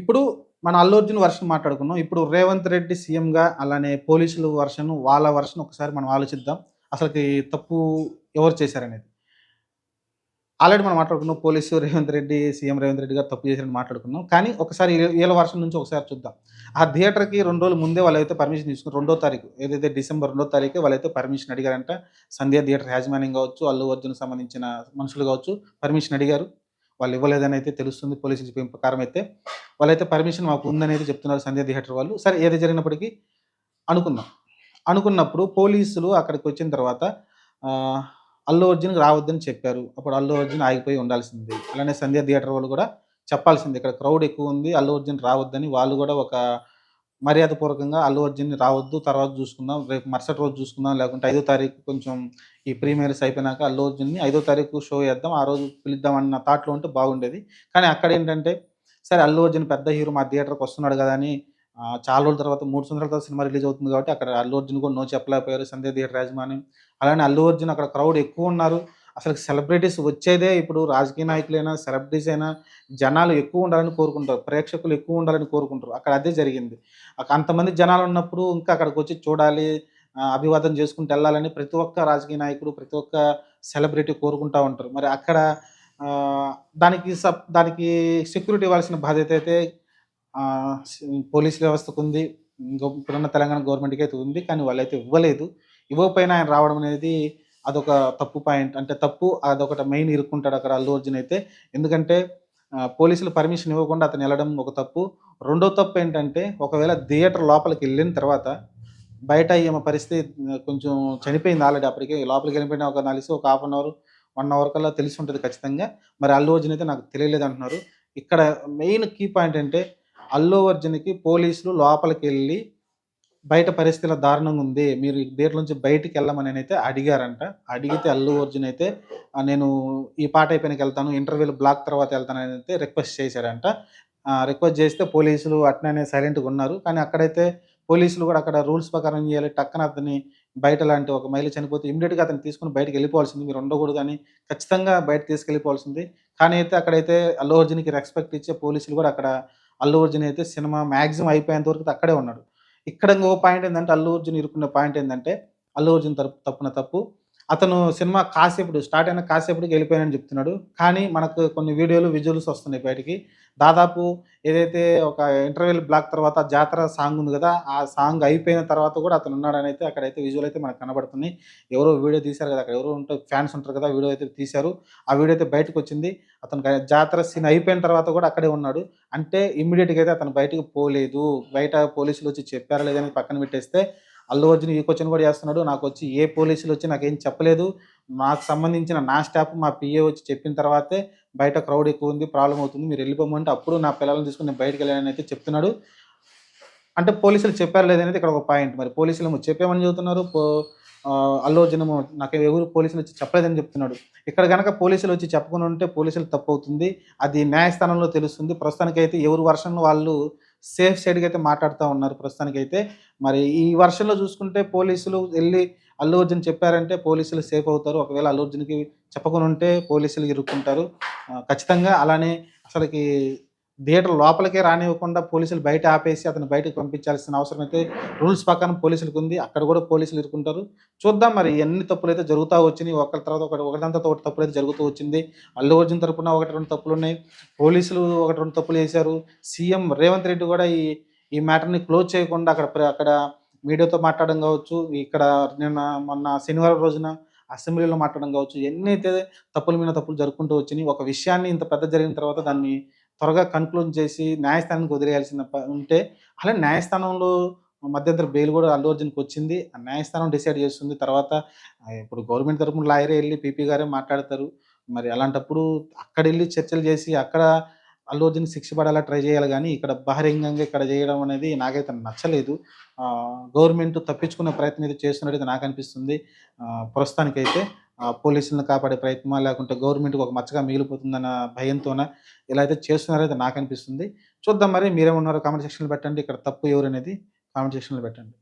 ఇప్పుడు మన అల్లు అర్జున్ వర్షన్ మాట్లాడుకున్నాం. ఇప్పుడు రేవంత్ రెడ్డి సీఎంగా అలానే పోలీసులు వర్షన్ వాళ్ళ వర్షన్ ఒకసారి మనం ఆలోచిద్దాం. అసలుకి తప్పు ఎవరు చేశారనేది. ఆల్రెడీ మనం మాట్లాడుకున్నాం పోలీసు రేవంత్ రెడ్డి సీఎం రేవంత్ రెడ్డి గారు తప్పు చేశారని మాట్లాడుకున్నాం. కానీ ఒకసారి ఏళ్ళ వర్షం నుంచి ఒకసారి చూద్దాం. ఆ థియేటర్కి రెండు రోజులు ముందే వాళ్ళైతే పర్మిషన్ తీసుకుని రెండో తారీఖు ఏదైతే డిసెంబర్ రెండో తారీఖు వాళ్ళైతే పర్మిషన్ అడిగారంట. సంధ్యా థియేటర్ యాజమాన్యం కావచ్చు అల్లు అర్జున్ సంబంధించిన మనుషులు కావచ్చు పర్మిషన్ అడిగారు. వాళ్ళు ఇవ్వలేదని అయితే తెలుస్తుంది. పోలీసులు చెప్పిన ప్రకారం అయితే వాళ్ళైతే పర్మిషన్ మాకు ఉందనేది చెప్తున్నారు సంజయ్ థియేటర్ వాళ్ళు. సరే ఏది జరిగినప్పటికీ అనుకుందాం. అనుకున్నప్పుడు పోలీసులు అక్కడికి వచ్చిన తర్వాత అల్లు అర్జున్కి రావద్దని చెప్పారు. అప్పుడు అల్లు అర్జున్ ఆగిపోయి ఉండాల్సింది. అలానే సంధ్య థియేటర్ వాళ్ళు కూడా చెప్పాల్సింది. ఇక్కడ క్రౌడ్ ఎక్కువ ఉంది అల్లు అర్జున్ రావద్దని వాళ్ళు కూడా ఒక మర్యాదపూర్వకంగా అల్లు అర్జున్ రావద్దు తర్వాత చూసుకుందాం రేపు మరుసటి రోజు చూసుకుందాం లేకుంటే ఐదో తారీఖు కొంచెం ఈ ప్రీమియర్స్ అయిపోయినాక అల్లు అర్జున్ని ఐదో తారీఖు షో చేద్దాం ఆ రోజు పిలుద్దాం అన్న థాట్లో ఉంటే బాగుండేది. కానీ అక్కడ ఏంటంటే సరే అల్లు అర్జున్ పెద్ద హీరో మా థియేటర్కి వస్తున్నాడు కదా అని చాలా రోజుల తర్వాత మూడు సంవత్సరాల తర్వాత సినిమా రిలీజ్ అవుతుంది కాబట్టి అక్కడ అల్లు అర్జున్ కూడా నో చెప్పలేకపోయారు సంధ్య థియేటర్ యాజమాన్యం అలానే అల్లు అర్జున్ అక్కడ క్రౌడ్ ఎక్కువ ఉన్నారు. అసలు సెలబ్రిటీస్ వచ్చేదే ఇప్పుడు రాజకీయ నాయకులైనా సెలబ్రిటీస్ అయినా జనాలు ఎక్కువ ఉండాలని కోరుకుంటారు ప్రేక్షకులు ఎక్కువ ఉండాలని కోరుకుంటారు. అక్కడ అదే జరిగింది. అక్కడ అంతమంది జనాలు ఉన్నప్పుడు ఇంకా అక్కడికి వచ్చి చూడాలి అభివాదం చేసుకుంటూ వెళ్ళాలని ప్రతి ఒక్క రాజకీయ నాయకుడు ప్రతి ఒక్క సెలబ్రిటీ కోరుకుంటూ ఉంటారు. మరి అక్కడ దానికి సబ్ దానికి సెక్యూరిటీ ఇవ్వాల్సిన బాధ్యత అయితే పోలీస్ వ్యవస్థకు ఉంది. ఇప్పుడున్న తెలంగాణ గవర్నమెంట్కి అయితే ఉంది. కానీ వాళ్ళైతే ఇవ్వలేదు. ఇవ్వకపోయినా ఆయన రావడం అనేది అదొక తప్పు పాయింట్. అంటే తప్పు అదొకటి మెయిన్ ఇరుక్కుంటాడు అక్కడ అల్లు అర్జున్ అయితే. ఎందుకంటే పోలీసులు పర్మిషన్ ఇవ్వకుండా అతను వెళ్ళడం ఒక తప్పు. రెండో తప్పు ఏంటంటే ఒకవేళ థియేటర్ లోపలికి వెళ్ళిన తర్వాత బయట ఈమె పరిస్థితి కొంచెం చనిపోయింది ఆల్రెడీ అప్పటికే. లోపలికి వెళ్ళిపోయిన ఒక నలిసి ఒక half an hour one hour కల్లా తెలిసి ఉంటుంది ఖచ్చితంగా. మరి అల్లు అర్జున్ అయితే నాకు తెలియలేదు అంటున్నారు. ఇక్కడ మెయిన్ కీ పాయింట్ అంటే అల్లు అర్జున్కి పోలీసులు లోపలికి వెళ్ళి బయట పరిస్థితుల దారుణంగా ఉంది. మీరు ఈ నుంచి బయటికి వెళ్ళమని అయితే అడిగారంట. అడిగితే అల్లు అర్జున్ అయితే నేను ఈ పాట అయిపోయినకి వెళ్తాను ఇంటర్వ్యూలు బ్లాక్ తర్వాత వెళ్తానని అయితే రిక్వెస్ట్ చేశారంట. రిక్వెస్ట్ చేస్తే పోలీసులు అట్లనే సైలెంట్గా ఉన్నారు. కానీ అక్కడైతే పోలీసులు కూడా అక్కడ రూల్స్ ప్రకారం చేయాలి. టక్కన అతన్ని బయట లాంటి ఒక మహిళ చనిపోతే ఇమీడియట్గా అతను తీసుకుని బయటకు వెళ్ళిపోవాల్సింది. మీరు ఉండకూడదు అని ఖచ్చితంగా బయట తీసుకెళ్ళిపోవాల్సింది. కానీ అయితే అక్కడైతే అల్లు అర్జున్కి రెస్పెక్ట్ ఇచ్చే పోలీసులు కూడా అక్కడ అల్లు అర్జున్ అయితే సినిమా మ్యాక్సిమం అయిపోయేంత వరకు అక్కడే ఉన్నాడు. ఇక్కడ ఇంకో పాయింట్ ఏంటంటే అల్లు అర్జున్ ఇరుక్కున్న పాయింట్ ఏంటంటే అల్లు అర్జున్ తరపు తప్పున తప్పు. అతను సినిమా కాసేపుడు స్టార్ట్ అయిన కాసేపుడికి వెళ్ళిపోయానని చెప్తున్నాడు. కానీ మనకు కొన్ని వీడియోలు విజువల్స్ వస్తున్నాయి బయటికి. దాదాపు ఏదైతే ఒక ఇంటర్వ్యూల్ బ్లాక్ తర్వాత జాతర సాంగ్ ఉంది కదా ఆ సాంగ్ అయిపోయిన తర్వాత కూడా అతను ఉన్నాడని అయితే అక్కడైతే విజువల్ అయితే మనకు కనబడుతున్నాయి ఎవరో వీడియో తీశారు కదా అక్కడ ఎవరో ఉంటారు ఫ్యాన్స్ ఉంటారు కదా వీడియో అయితే తీశారు. ఆ వీడియో అయితే బయటకు వచ్చింది. అతను జాతర సీన్ అయిపోయిన తర్వాత కూడా అక్కడే ఉన్నాడు. అంటే ఇమ్మీడియట్గా అయితే అతను బయటకు పోలేదు. బయట పోలీసులు వచ్చి చెప్పారా లేదని పక్కన పెట్టేస్తే అల్లు అర్జున్ ఈ క్వశ్చన్ కూడా చేస్తున్నాడు. నాకు వచ్చి ఏ పోలీసులు వచ్చి నాకేం చెప్పలేదు. నాకు సంబంధించిన నా స్టాఫ్ మా పిఏ వచ్చి చెప్పిన తర్వాతే బయట క్రౌడ్ ఎక్కువ ఉంది ప్రాబ్లం అవుతుంది మీరు వెళ్ళిపోమంటే అప్పుడు నా పిల్లల్ని తీసుకుని నేను బయటకు వెళ్ళానని అయితే చెప్తున్నాడు. అంటే పోలీసులు చెప్పారు లేదనేది ఇక్కడ ఒక పాయింట్ మరి పోలీసులు చెప్పామని చెబుతున్నారు? పో అల్లు అర్జున్ ఏమో నాకు ఎవరు పోలీసులు వచ్చి చెప్పలేదని చెప్తున్నాడు. ఇక్కడ కనుక పోలీసులు వచ్చి చెప్పుకుని ఉంటే పోలీసులు తప్పు అవుతుంది. అది న్యాయస్థానంలో తెలుస్తుంది. ప్రస్తుతానికైతే ఎవరు వర్షంలో వాళ్ళు సేఫ్ సైడ్గా అయితే మాట్లాడుతూ ఉన్నారు ప్రస్తుతానికైతే. మరి ఈ వర్షంలో చూసుకుంటే పోలీసులు వెళ్ళి అల్లు అర్జున్ చెప్పారంటే పోలీసులు సేఫ్ అవుతారు. ఒకవేళ అల్లు అర్జున్కి చెప్పకుండా ఉంటే పోలీసులు ఇరుక్కుంటారు. ఖచ్చితంగా అలానే అసలుకి థియేటర్ లోపలికే రానివ్వకుండా పోలీసులు బయట ఆపేసి అతను బయటకు పంపించాల్సిన అవసరం అయితే రూల్స్ ప్రకారం పోలీసులకు ఉంది. అక్కడ కూడా పోలీసులు ఇరుకుంటారు చూద్దాం మరి ఎన్ని తప్పులు అయితే జరుగుతూ వచ్చినాయి. ఒకరి తర్వాత ఒకటి ఒకటంతా ఒకటి తప్పులు అయితే జరుగుతూ వచ్చింది. అల్లు అర్జున్ తరపున ఒకటి రెండు తప్పులు ఉన్నాయి. పోలీసులు ఒకటి రెండు తప్పులు చేశారు. సీఎం రేవంత్ రెడ్డి కూడా ఈ ఈ మ్యాటర్ని క్లోజ్ చేయకుండా అక్కడ ప్ర- అక్కడ మీడియాతో మాట్లాడడం కావచ్చు. ఇక్కడ నిన్న మొన్న శనివారం రోజున అసెంబ్లీలో మాట్లాడడం కావచ్చు. ఎన్ని అయితే తప్పుల మీద తప్పులు జరుపుకుంటూ వచ్చినాయి ఒక విషయాన్ని ఇంత పెద్ద జరిగిన తర్వాత దాన్ని త్వరగా కన్క్లూడ్ చేసి న్యాయస్థానానికి వదిలేయాల్సిన ఉంటే అలా న్యాయస్థానంలో మధ్యంతర బెయిల్ కూడా అల్లు అర్జున్కి వచ్చింది. ఆ న్యాయస్థానం డిసైడ్ చేస్తుంది. తర్వాత ఇప్పుడు గవర్నమెంట్ తరపున లాయరే వెళ్ళి పీపీ గారే మాట్లాడతారు. మరి అలాంటప్పుడు అక్కడ వెళ్ళి చర్చలు చేసి అక్కడ అల్లు అర్జున్ శిక్ష పడేలా ట్రై చేయాలి కానీ ఇక్కడ బహిరంగంగా ఇక్కడ చేయడం అనేది నాకైతే నచ్చలేదు. గవర్నమెంట్ తప్పించుకునే ప్రయత్నం అయితే చేస్తున్నట్టు నాకు అనిపిస్తుంది. ప్రస్తుతానికైతే పోలీసులను కాపాడే ప్రయత్నమా లేకుంటే గవర్నమెంట్కి ఒక మచ్చగా మిగిలిపోతుందన్న భయంతోన ఇలా అయితే చేస్తున్నారైతే నాకు అనిపిస్తుంది. చూద్దాం మరి మీరేమన్నారో కామెంట్ సెక్షన్లో పెట్టండి. ఇక్కడ తప్పు ఎవరు అనేది కామెంట్ సెక్షన్లో పెట్టండి.